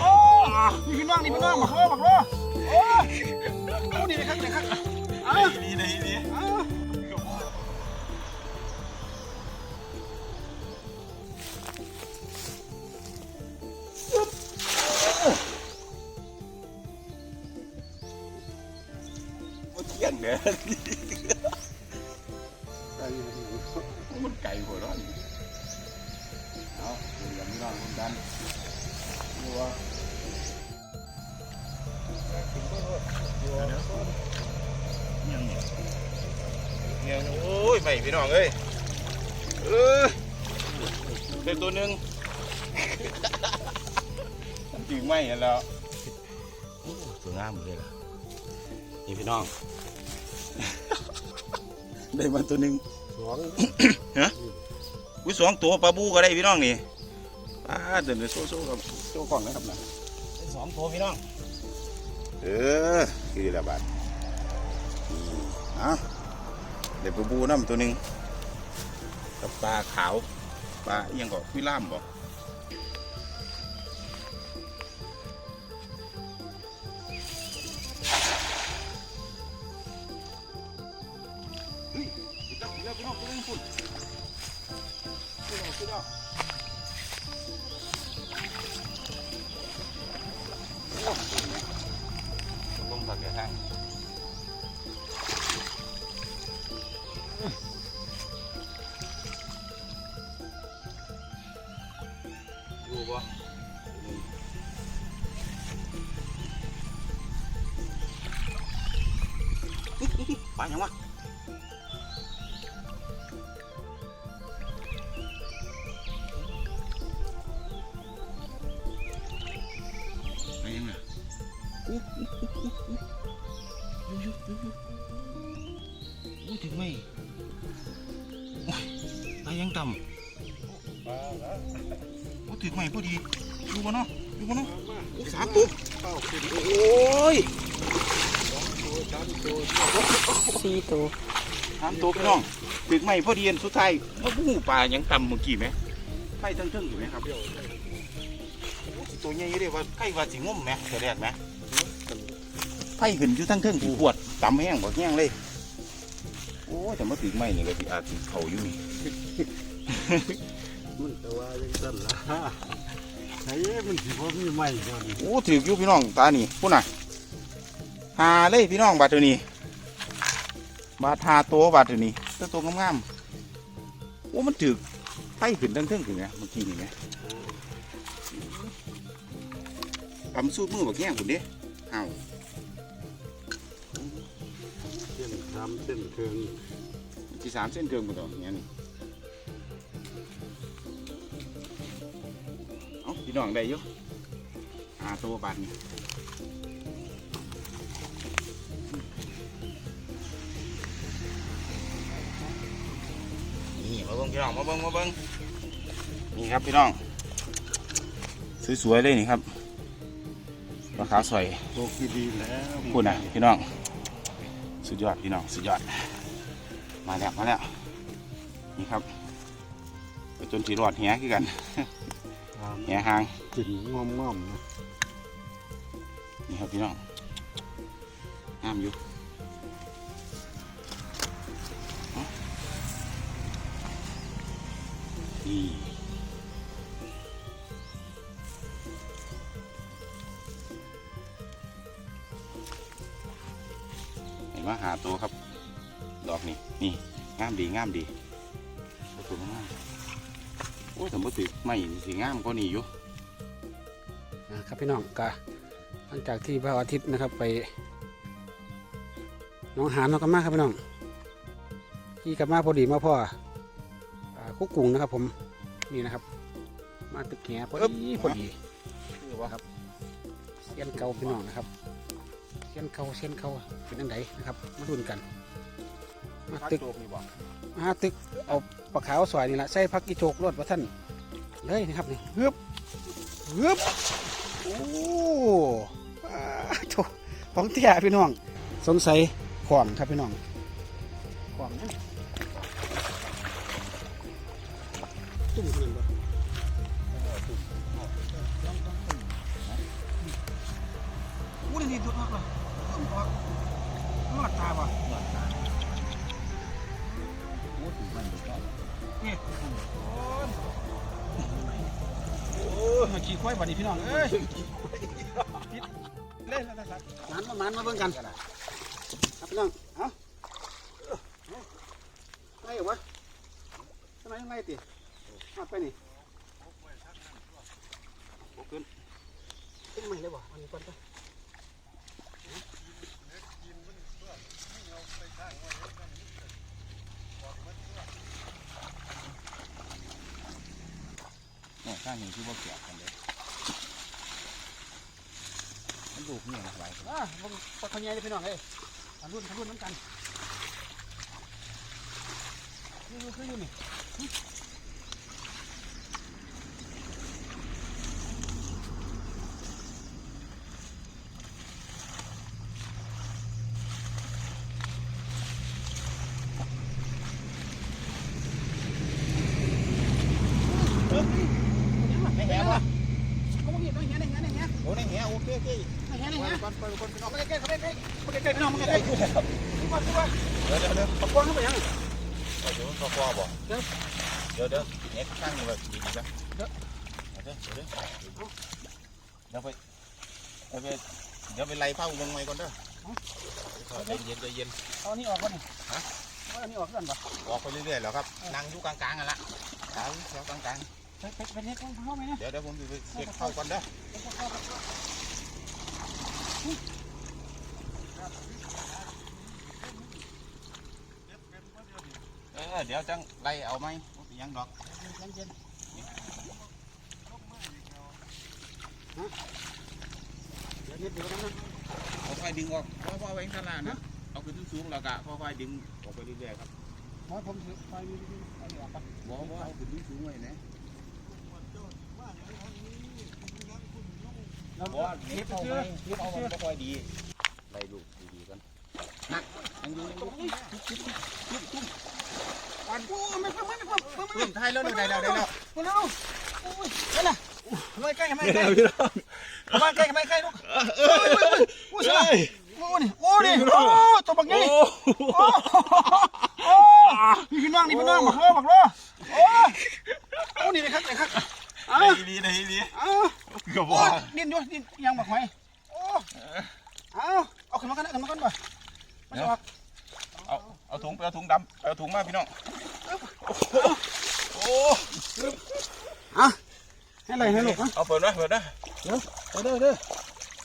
โอ้นี่พี่น้องนี่พี่น้องบักโลบักโลโอ้โอ้นี่นะครับนี่ครับเอาดี ยวพี่น้องคนกันดูว่ายังเนี่ยยังโอ้ยไม่พี่น้องเอ้ยเออเป็นตัวหนึ่งจริงไม่เห็นแล้วโอ้ตัวงามเลยล่ะนี่พี่น้อง ได้มาตัวหนึ่งสองอุ้ยสองตัวปลาบูก็ได้พี่น้องนี่ป้า เดินไปโซ่โซ่กับโซ่ก่อนนะครับนะได้สองตัวพี่น้อง เออคือระบาดอะเดี๋ยวปลาบูน้ำตัวหนึ่งกับปลาขาวปลาเอียงก็คุยล่ามบอก อู้อู้อู้อู้อู้ยูยูยูยูอู้ถึงไหมโอ้ยปลายังต่ำโอ้ถือใหม่พอดีดูมาเนาะดูมาเนาะโอ้สามตัวโอ้ยสี่ตัวสามตัวพี่น้องถือใหม่พอดีอันสุดท้ายว่าผู้ปลายังต่ำเมื่อกี้ไหมไข่ทั้งๆอยู่ไหมครับโอ้สิตัวใหญ่เลยว่าไข่ว่าสิงมไหมแต่แรกไหม ไข่ขึ้นอยู่ทั้งๆถูขวดต่ำแห้งบอกแห้งเลย โอ้ยแต่มาถือใหม่นี่ก็สิอาจสิเขาอยู่นี่มันแต่ว่ายังสั่นละไอ้มันสิบ่มีไม้ก่อนโอ้ถืออยู่พี่น้องตานี่พูดน่ะหาเลยพี่น้องบาดตัวนี้ บาดหาตัวบาดตัวนี้ตัวตัวงามๆโอ้มันถือไต้ขึ้นทั้งเทิงถึงไงเมื่อกี้นี่ไงปั๊มสู้มือบักแย่งคุณเด้อ้าามเส้นเคืองที่สามเส้นเกินหมดแล้วอย่างนี้เอาพี่น้องได้อยู่หาตัวบาดนี่นี่มาเบิ่งพี่น้องมาเบิ่งมาเบิ่งนี่ครับพี่น้อง สวยๆเลยนี่ครับปลาขาวสวยโตกี่ดีแล้ว พูดนะพี่น้อง สุดยอดพี่น้องสุดยอด มาแล้วมาแล้วนี่ครับไปจนสีรอดแหคือกันแหหางกินง่อมง่อมๆนะนี่ครับพี่น้องงามอยู่เอานี่ งามดีงามดีตัวงามโอ้ยสมมติไม่สีงามก็นี่อยู่นะครับพี่น้องกะหลังจากที่พระอาทิตย์นะครับไปหน้องหานน้องกันมากครับพี่น้องขี่กลับมาพอดีมาพ่ออ่าคุกกุ้งนะครับ ผมนี่นะครับ มาตึกแหพอดีพอดีคือว่าเส้นเก่าพี่น้องนะครับเส้นเก่าเส้นเก่าเป็นอันไหนนะครับ มาดุนกันมาตึก หาตึกเอาปลาขาวสวยนี่แหละใส่พักอีโจกรวว่าท่านเลยนะครับนี่ฮึบฮึบโอ้โถของเตี้ยพี่น้อง สงสัยขวามครับพี่น้องขวามนตุ้มเงินบ่อู้นี่ดูดมากเลยรอดตายว่ ขี่ควายบัดนี้พี่น้องเอ้ยเล่นแล้วนะครับมันมามันมาเบิ่งกันครับพี่น้องเอาไงวะทำไมยังไงติมาไปนี่ขึ้นขึ้นใหม่เลยบ่อันนี้ก่อนไปเนี่ยข้างนี้ที่ว่าเกี่ยวกันเลย มันดูเนี่ยอะไรอะผมปลาขยายเลยพี่น้องเอ้ยทันรุ่นทันรุ่นเหมือนกันนี่คืออยู่นี่ไม่แหวะเขาบอกอย่างนี้อย่างนี้อย่างนี้อย่างนี้ โอ้ในแง่โอเคโอเค อย่างนี้อย่างนี้ก่อนก่อนก่อนพี่น้องมาใกล้ๆเขาใกล้ๆมาใกล้ๆพี่น้องมาใกล้ๆนี่ก่อนนี่ก่อน เดี๋ยวเดี๋ยวเดี๋ยวปะกวดเข้าไปยังเดี๋ยวเขาคอบอกเดี๋ยวเดี๋ยวเดี๋ยวเน็ตข้างนี้แบบดีๆจ้ะเดี๋ยวเดี๋ยวเดี๋ยวเดี๋ยวไปเดี๋ยวไปเดี๋ยวไปไล่เผาลงไว้ก่อนเด้อใจเย็นใจเย็นเอานนี้ออกก่อนฮะเอานนี้ออกก่อนป่ออกไปเรื่อยๆแล้วครับนั่งอยู่กลางๆกันละกลางแถวกลางไปไปไปเนี่ยต้องเข้าไหมเนี่ยๆเดี๋ยวเดี๋ยวผมไปเก็บเข้าก่อนเด้อ ออเดี๋ยวจังไล่เอาไหมบ่เป็นหยังดอกเย็นเดี๋ยวนิดเดียวนะค่อยๆดึงออกค่อยๆไว้ข้างล่างนะเอาขึ้นสูงๆแล้วก็ค่อยๆดึงออกไปเรื่อยๆครับหมอผมถือไฟมีไฟออกป่ะบ่บ่เอาขึ้นสูงๆไว้นะเราบ่เก็เก็บบเอาเอาไว้ไว้เก็เก็บบเอาเอาไว้มันบ่ค่อยดีไล่ลูกดีๆกันนักยังอยู่ยังอยู่ อันโอ้ไม่ฟังไม่ฟังไม่ฟังเพิ่มท้ายแล้วได้แล้วได้แล้วมาเร็วโอ้ยนั่นน่ะไม่ใกล้ไม่ใกล้ไม่ใกล้ไม่ใกล้ลูกโอ้ยโอ้ยโอ้ยโอ้นี่โอ้ตัวบักนี่โอ้โอ้นี่พี่น้องนี่พี่น้องบักโลบักโลโอ้โอ้นี่เลยครับเลยครับอ้าได้ดีได้ดีอ้าเกือบโอ้ว่าดินด้วยดินยังบักหอยโอ้เอาเอาขึ้นมากันเอาขึ้นมากันบ่มาสอบเอา เอาถุงไปเอาถุงดำไปเอาถุงมาพี่น้องโอ้อะให้อะไรให้ลูกอะเอาเปิดนะเปิดนะเด้อเด้อ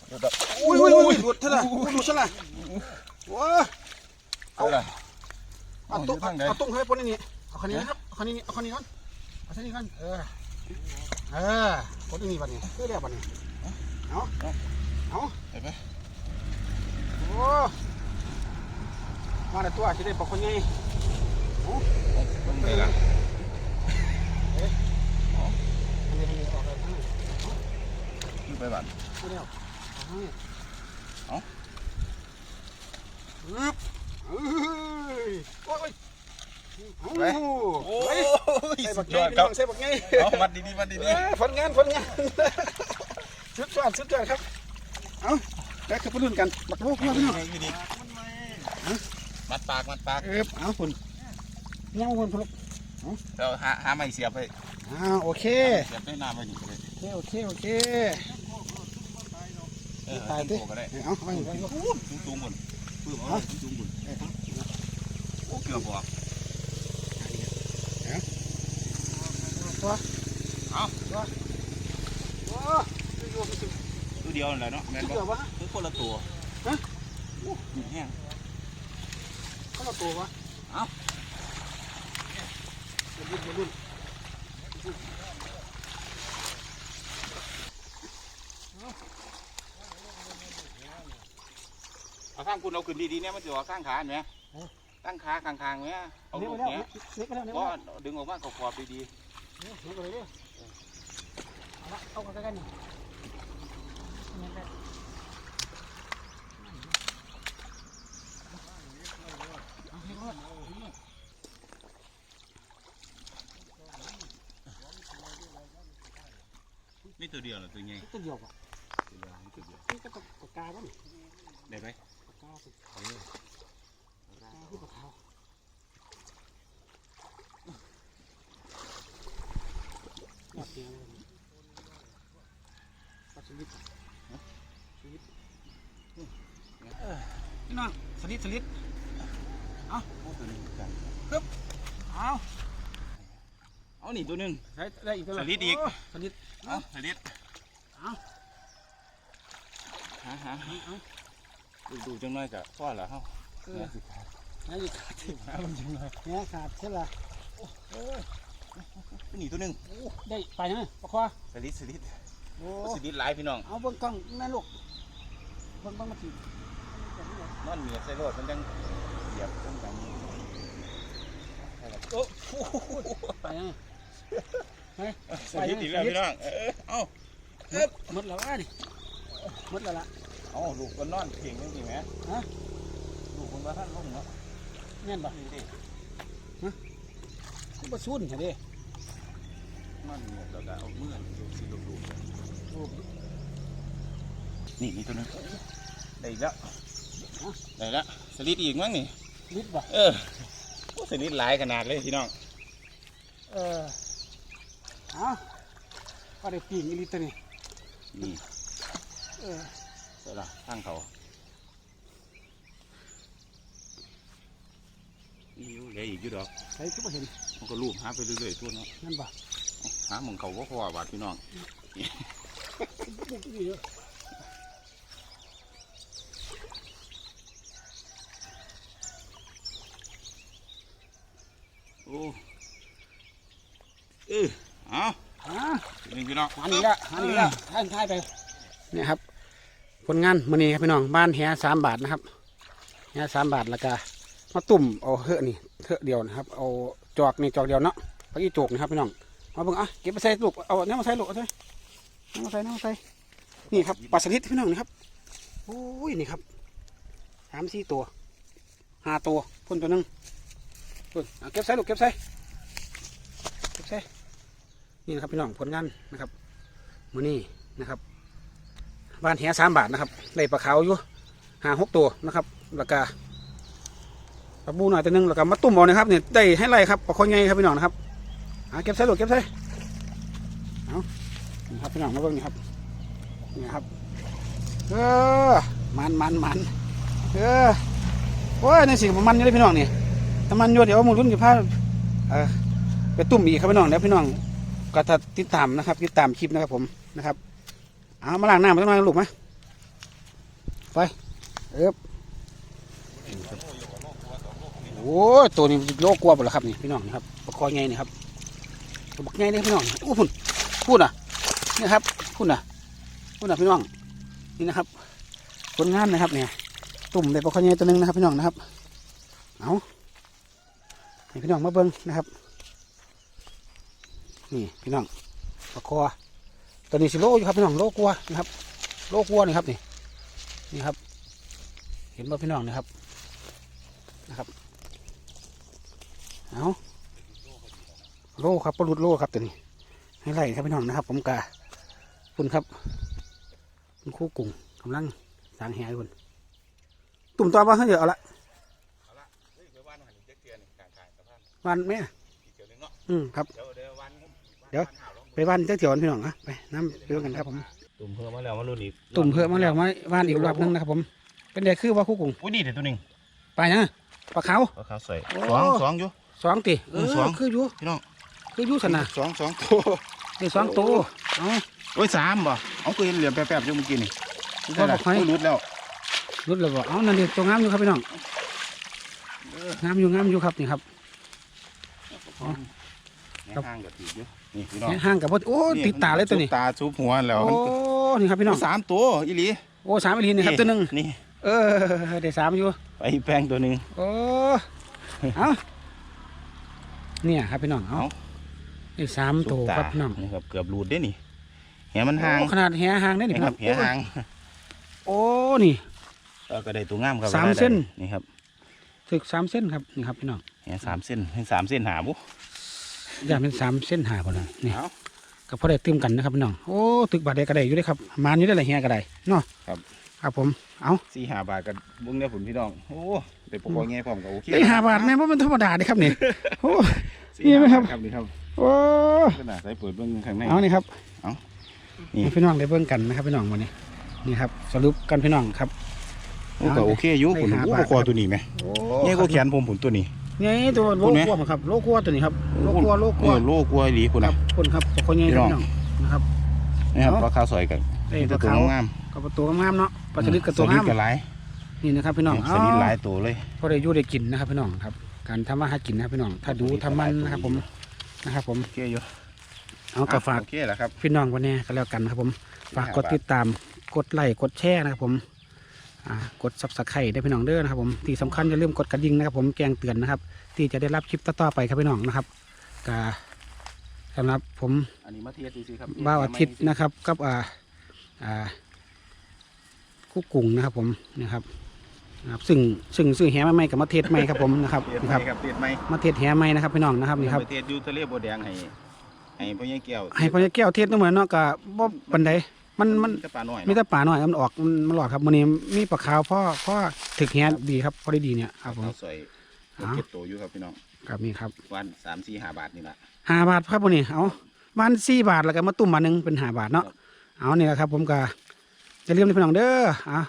เดี๋ยวเดี๋ยวอุ้ยอุ้ยอุ้ยหลุดเท่าไหร่หลุดเท่าไหร่ว้าเอาเลยเอาตุ้งเอาตุ้งให้ปนนี่เอาคันนี้นะครับเอาคันนี้เอาคันนี้ก่อนเอาคันนี้ก่อนเออเออปนนี่บัดนี้คือแล้วบัดนี้เอาเอาเห็นไหมโอ้ มาแต่ตัวจะได้ปอกคนใหญ่ต้องไปละอันนี้อันนี้ออกเลยทั้งนั้นขึ้นไปบ้านเอาแล้วเอาให้เอาอึ๊บเอ้ยโอ้ยโอ้ยโอ้เฮ้ยยใส่สุบัดกยใหญ่อดพี่คน้รัอบงใส่บักใหญ่เอามัดดีๆมัดดีเอ้ยผลงานผลงานสุดยอดสุดยอดครับ เอาแล้วคือไปรุ่นกัน บักโลกพี่น้องพี่น้องๆดี มัดปากมัดปากเออเอาคุณเงาคุณพลุกเราหาหาไม้เสียบไปอ่าโอเคเสียบได้น้ำไปนี่เลยโอเคโอเคเออตายขึ้ดินโก็ได้เอาเอาเอาเอาสูงสูงๆบนปื้มเอาสูงสูงๆบนโอ้เกือบบอกตัวเอาตัวโอ้ยโยมสุดตัวเดียวนั่นแหละเนาะแม่นเสืบ่อวะคือคนละตัวฮะโอ้ยแห้ง เขาละตัววะเอ้าเดี๋ยวรุ่นเดี๋ยวรุ่นเอาข้างคุณเอาขึ้นดีๆเนี่ยมันจะเอาข้างขาเห็นไหมตั้งขาข้างๆไหมเอาเลี้ยลูงกไปแล้วเนี้ยเลี้ยงไปแล้วเลี้ยงก็ไปแล้วดึงออกมากรอบๆดีเลี้ยงไปเลยเอาละเอากันใกล้ๆนี่เอาให้รอด ๆนี่ ตัวเดียวเหรอตัวใหญ่ตัวเดียวอะตัวเดียวตัวเดียวนี่ก็ปากกาบ้างได้ไหมปากกาสิปากกาที่ปากขาวหยอดเดียวเลยพี่น้องสลิดสลิดโอ้ตัวหนึงกันเอาเอา นี่ตัวหนึงใช้ได้อีกตัวละสลิดอีกโสลิดเอาสลิดเอาหาหาเอาเอาดูดูจังน้อยกะพ่อละเฮาเออให้อีกขาดถึงหามันจังเลยเนี่ยขาดใช่ละโอ้ยนี่ตัวหนึงโอ้ได้ไปนะปะควาสลิดสลิดโอ้สลิดหลายพี่น้อง เอาเบิ่งกล้องนั่นลูกเบิ่งเบิ่งมาทีนอนเหมียดใส่รถมันจังเหยียบจังกันโอ้ไปนะ เฮ้ยสลิดอีกแล้วพี่น้องเออเอาหมดแล้ววะนี่หมดแล้วล่ะเอาลูกก็นอนเพียงจังซี่แหมฮะลูกคนว่าท่านลงเนาะแม่นบ่นี่ดิมันบ่ซุ่นใช่ดินอนเหมียดแล้วก็เอามือดูสิลูกดูนี่นี่ตัวหนึงได้อีกแล้วได้แล้วสลิดอีกมั้งนี่ลิดบ่เออโอ้สลิดหลายขนาดเลยพี่น้องเออเอาก็ได้ปีงอีลิตตัวนี้นี่เออใช่ละทางเขานี่อยู่เหลืออีกอยู่ดอกใส่ก็บ่เห็นมันก็ลูบหาไปเรื่อยๆทั่วเนาะนั่นบ่หาหมองเขาว่าพอบาดพี่น้องปุ๊บอยู่เยอะโอ้เออ เอาอ่านี่พี่น้องหันอีกแล้วหันอีกแล้วท่านทายไปเนี่ยครับ ผลงานมื้อนี้ครับพี่น้องบ้านแหสามบาทนะครับแหสามบาทแล้วก็มาตุ่มเอาเถอะนี่เถอะเดียวนะครับ เอาจอกนี่จอกเดียวเนาะพักอีโจกนะครับพี่น้องมาเบิ่งอะเก็บไปใส่ลูกเอาเนี่ยมาใส่ลูกเอาใส่เนี่ยมาใส่เนี่ยมาใส่นี่ครับปลาสลิดพี่น้องนะครับโอ้ยนี่ครับสามสี่ตัวห้าตัวพ่นตัวหนึงพ่นเอาเก็บใส่ลูกเก็บใส่เก็บใส่ นี่นะครับพี่น้องผลงานนะครับมือนี้นะครับบ้านแหสามบาทนะครับได้ปลาขาวอยู่หาหกตัวนะครับแล้วก็ปลาบูหน่อยตัวหนึงแล้วก็มาตุ่มเอานะครับเนี่ยได้ให้ไรครับปลาคอยไงครับพี่น้องนะครับหาเก็บใส่ลูกเก็บใส่เอานี่ครับพี่น้องมาเบิ่งนี่ครับนี่ครับเออมันมันมันเออโอ้ยในสิ่งมันอยู่เลยพี่น้องนี่ถ้ามันอยู่เดี๋ยวมุนรุ่นอยู่ผ้าเออไปตุ่มอีกครับพี่น้องแล้วพี่น้อง ก็ถ้าติดตามนะครับ ติดตามคลิปนะครับผมนะครับ เอามาล้างหน้ำมาตั้งหน่อยลูกไหมไปเอ๊บโอ้ตัวนี้โลกกลัวหมดแล้วครับนี่พี่น้องนี่ครับปลาคอยไงนี่ครับตัวบักไงนี่พี่น้องอู้พุ่นพูดอะนี่ครับพูดอะพูดอะพี่น้องนี่นะครับผลงานนะครับเนี่ยตุ่มในปลาคอยไงตัวหนึงนะครับพี่น้องนะครับเอาให้พี่น้องมาเบิ้งนะครับ นี่พี่น้องปลาคอตัวนี้สิโลอยู่ครับพี่น้องโลกลัวนะครับ โลกลัวนี่ครับนี่นี่ครับ เห็นบ่พี่น้องนะครับนะครับเอาโลครับปลาหลุดโลครับตัวนี้ให้ไล่ครับพี่น้องนะครับ ผมกาคุณครับคุณครู่กุ้งกำลังสางแหให้คุณตุ่มตัวบ้างเยอะเอาละเอาละเฮ้ยไปวันหันอีกจักเทื่อนี่กลางๆสะพานวันแม่อีกเทื่อหนึงเนาะอืมครับเดี๋ยวเดี๋ยววันผม เดี๋ยวไปวันเจ้าเจียวพี่น้องอะไปน้ำไปดูกันครับผม ตุ่มเพิ่มมาแล้วมาลุ้นอีกตุ่มเพิ่มมาแล้วมาวันอีกรอบหนึงนะครับผม เป็นไงคือว่าครู่กุ้งอุ้ยนี่เดี๋ยวตัวหนึงปลาเนี่ยปลาขาวเอาขาวใส่โอ้สองสองอยู่สองตีเอเออสองอคืออยู่พี่น้องคืออยู่สนะสองสองตัวนี่สองตัวเอาโอ้ยสามบ่เอาก็เห็นเหลี่ยมแป๊บๆอยู่เมื่อกี้นี่ก็บอกให้โยรุดแล้วรุดเลยบอกเอานั่นดิตัวงามอยู่ครับพี่น้องงามอยู่งามอยู่ครับนี่ครับอ๋อครับ ห้างกับตีอยู่นี่พี่น้อง ห่างกับพอโอ้ติดตาเลยตัวนี้ซุปตาซุปหัวแล้วโอ้นี่ครับพี่น้องสามตัวอีหลีโอ้สามอีหลีนี่ครับตัวหนึ่งนี่เออได้สามอยู่ไปแป้งตัวหนึ่งโอ้เอาเนี่ยครับพี่น้องเอาเอาได้สามตัวครับพี่น้องนี่ครับเกือบรูดได้นี่แหมันห่างโอ้ขนาดแหห่างได้นี่นี่พี่คน้องรับแหห่างโอ้นี่แล้วก็ได้ตัวงามครับสามเส้น นี่ครับถึกสามเส้นครับนี่ครับพี่น้องแหสามเส้นให้สามเส้นหาบุ อย่างเป็นสามเส้นหาพอดีนี่เอาก็พอได้ตื้มกันนะครับพี่น้องโอ้ตึกบาทใดก็ได้อยู่ได้ครับมานอยู่ได้หลายแฮก็ได้เนาะครับ ครับผมเอาสี่หาบาทกันบุ้งเนี่ยผลพี่น้องโอ้ไปปกครองแง่พร้อมกับโอเคได้ห้าบาทแม่ว่ามันธรรมดาเด้ครับนี่โอ้สี่นี่ไหมครับครับนี่ครับโอ้ขนาดใส่เปิดเบื้องข้างในเอานี่ครับเอานี่ให้พี่น้องได้เบิ่งกันนะครับพี่น้องวันนี้นี่ครับสรุปกันพี่น้องครับโอ้ก็โอเคอยู่ได้ผมหาโอ้ปลาปลาคอตัวนี้ไหมโอ้นี่ก็แขนผมผมตัวนี้ นี่ตัวโลคุณไหมกัวมั้งครับโลกัวตัวนี้ครับโลกัวโลกัเอวอโลกลัวอีหลีคุณครันะบคนครับปลาคอใหญ่พี่ครับน้องพี่น้องนะครับนี่ครับเอ้าปลาขาวซอยกันเอ้ยนี่ปลาตัวขาวงามกับตัวงามๆเนาะปลาสลิดกับตัวสลิงาดมกับหลายนี่นะครับพี่น้องสลิดหลายตัวเลยพอได้อยู่ได้กินนะครับพี่น้องครับ การทำอาหารกินนะครับพี่น้อง ถ้าดูทำมันนะครับผมนะครับ ผมโอเคอยู่เอากระฝากโอเคแล้วครับพี่น้องวันนี้ก็แล้วกันนะครับผมฝากกดติดตามกดไลค์กดแชร์นะครับผมอ่า กดซับสไครต์ได้พี่น้องเด้อนะครับผมที่สำคัญอย่าลืมกดกระดิ่งนะครับผมแจ้งเตือนนะครับ ที่จะได้รับคลิปต่อๆไปครับพี่น้องนะครับกาสำหรับผมอันนี้มาเทียบดูสิครับบ่าวอาทิตย์นะครับกับอ่าอ่าคู่กุ้งนะครับผมนะครับนะครับซึ่งซึ่งซึ่งแหมาใหม่กับมาเทศใหม่ครับผมนะครับเทียบนะไหมครับครับเทียบไหมมาเทศแหใหม่นะครับพี่น้องนะครับนี่ครับประเทศอยูทะเลบัวแดงให้ให้พ่อใหญ่แก้วให้พ่อใหญ่แก้วเทศนู่นเหมือนเนาะก็บ่ปันใด มันมันจะปลาหน่อยมีแต่ป่าหน่อยมันออกมันมันหลอดครับวันนี้มีปลาขาวพ่อพ่อถึกแฮดีครับพอได้ดีเนี่ยครับผม ข้าวซอยอ๋อเก็บตัวอยู่ครับพี่น้องครับนี่ครับวันสามสี่ห้าบาทนี่แหละห้าบาทครับวันนี้เอาวันสี่บาทแล้วก็มาตุ่มมาหนึ่งเป็นห้าบาทเนาะเอานี่แหละครับ ผมก็จะเรียมที่พี่น้องเด้ออะ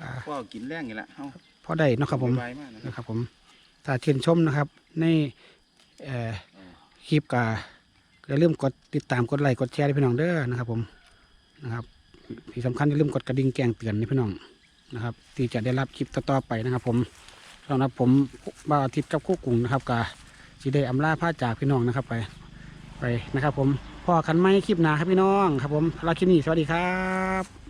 อ่าก็กินแรงนี่แหละเอ้าพอได้เนาะครับผม ไวๆมากนะครับนะครับผมถ้าชื่นชมนะครับ ในเอ่อคลิปก็อย่าลืมกดติดตามกดไลค์กดแชร์ให้พี่น้องเด้อนะครับผม นะครับที่สำคัญอย่าลืมกดกระดิ่งแจ้งเตือนนี่พี่น้องนะครับ ที่จะได้รับคลิปต่อๆไปนะครับ ผมสำหรับผมบ่าวอาทิตย์กับคู่กุ้งนะครับกาสิได้อำลาผ้าจากพี่น้องนะครับไปไปนะครับ ผมพ่อคันไม้คลิปหนาครับพี่น้องครับ ผมลาคลิปนี้สวัสดีครับ